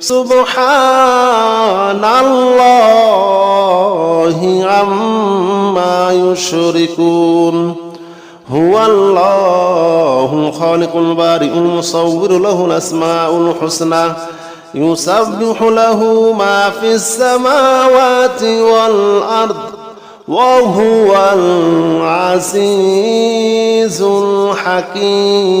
سبحان الله عما يشركون هو الله الخالق البارئ المصور له الأسماء الحسنى يسبح له ما في السماوات والأرض وهو العزيز الحكيم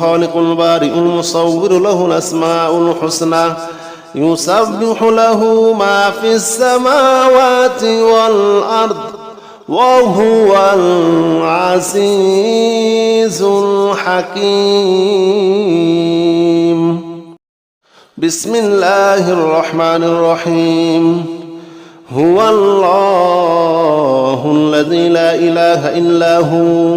الخالق البارئ المصور له الأسماء الحسنى يسبح له ما في السماوات والأرض وهو العزيز الحكيم. بسم الله الرحمن الرحيم. هو الله الذي لا إله إلا هو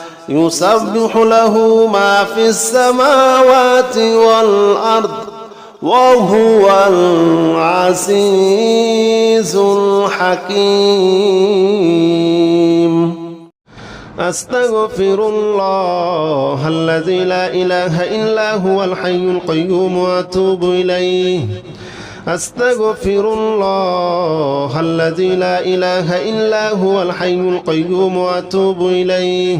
يسبح له ما في السماوات والأرض وهو العزيز الحكيم. أستغفر الله الذي لا إله إلا هو الحي القيوم وأتوب إليه. أستغفر الله الذي لا إله إلا هو الحي القيوم وأتوب إليه.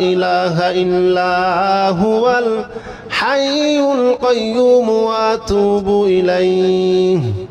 إله إلا هو الحي القيوم وأتوب إليه.